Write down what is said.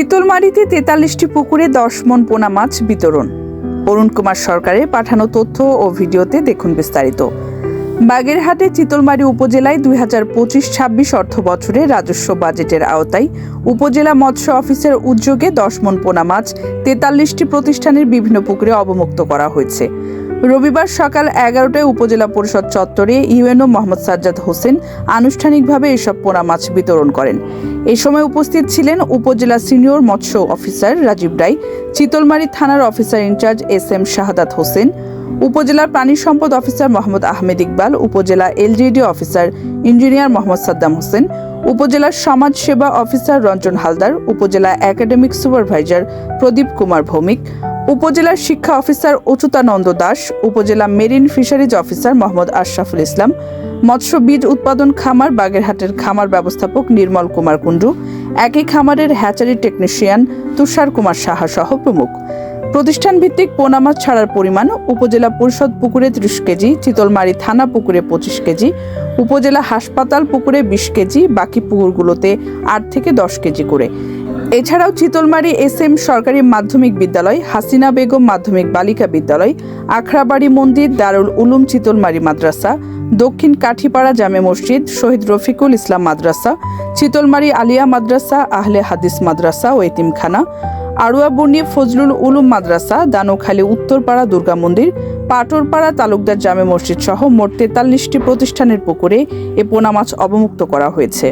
চিতলমারিতে তেতাল্লিশটি পুকুরে দশ মন পোনা মাছ বিতরণ। অরুণ কুমার সরকারের পাঠানো তথ্য ও ভিডিওতে দেখুন বিস্তারিত। বাগেরহাটে চিতলমারি উপজেলায় দুই হাজার পঁচিশ ছাব্বিশ অর্থ বছরে রাজস্ব বাজেটের আওতায় উপজেলা মৎস্য অফিসের উদ্যোগে দশ মন পোনা মাছ তেতাল্লিশটি প্রতিষ্ঠানের বিভিন্ন পুকুরে অবমুক্ত করা হয়েছে। রবিবার সকাল এগারোটায় উপজেলা পরিষদ চত্বরে ইউএনও মোহাম্মদ সাজ্জাদ হোসেন আনুষ্ঠানিকভাবে এসব পোনা মাছ বিতরণ করেন। এ সময় উপস্থিত ছিলেন উপজেলা সিনিয়র মৎস্য অফিসার রাজীব রায়, চিতলমারি থানার officer in charge S M Shahadat Hossain, উপজেলার প্রাণী সম্পদ অফিসার মোহাম্মদ আহমেদ ইকবাল, উপজেলা LGD officer engineer Mohammad Saddam Hossain উপজেলার সমাজ সেবা অফিসার রঞ্জন হালদার, উপজেলা একাডেমিক সুপারভাইজার প্রদীপ কুমার ভৌমিক উপজেলার শিক্ষা অফিসার অচ্যুতানন্দ দাস, উপজেলা marine fisheries officer Mohammad Ashraful Islam, মৎস্য বীজ উৎপাদন খামার বাগেরহাটের খামার ব্যবস্থাপক নির্মল কুমার কুণ্ডু, একই খামারের হ্যাচারি টেকনিশিয়ান তুষার কুমার সাহা সহ প্রমুখ। প্রতিষ্ঠান ভিত্তিক পোনা মাছ ছাড়ার পরিমাণ উপজেলা পরিষদ পুকুরে ত্রিশ কেজি, চিতলমারি থানা পুকুরে পঁচিশ কেজি, উপজেলা হাসপাতাল পুকুরে বিশ কেজি, বাকি পুকুরগুলোতে আট থেকে দশ কেজি করে। এছাড়াও চিতলমারি এস এম সরকারি মাধ্যমিক বিদ্যালয়, হাসিনা বেগম মাধ্যমিক বালিকা বিদ্যালয়, আখড়াবাড়ি মন্দির, দারুল উলুম চিতলমারি মাদ্রাসা, দক্ষিণ কাঠিপাড়া জামে মসজিদ, শহীদ রফিকুল ইসলাম মাদ্রাসা, চিতলমারি আলিয়া মাদ্রাসা, আহলে হাদিস মাদ্রাসা ও এতিমখানা আড়ুয়াবর্ণী ফজলুল উলুম মাদ্রাসা, দানোখালী উত্তরপাড়া দুর্গা মন্দির, পাটরপাড়া তালুকদার জামে মসজিদ সহ মোট তেতাল্লিশটি প্রতিষ্ঠানের পুকুরে এ পোনা মাছ অবমুক্ত করা হয়েছে।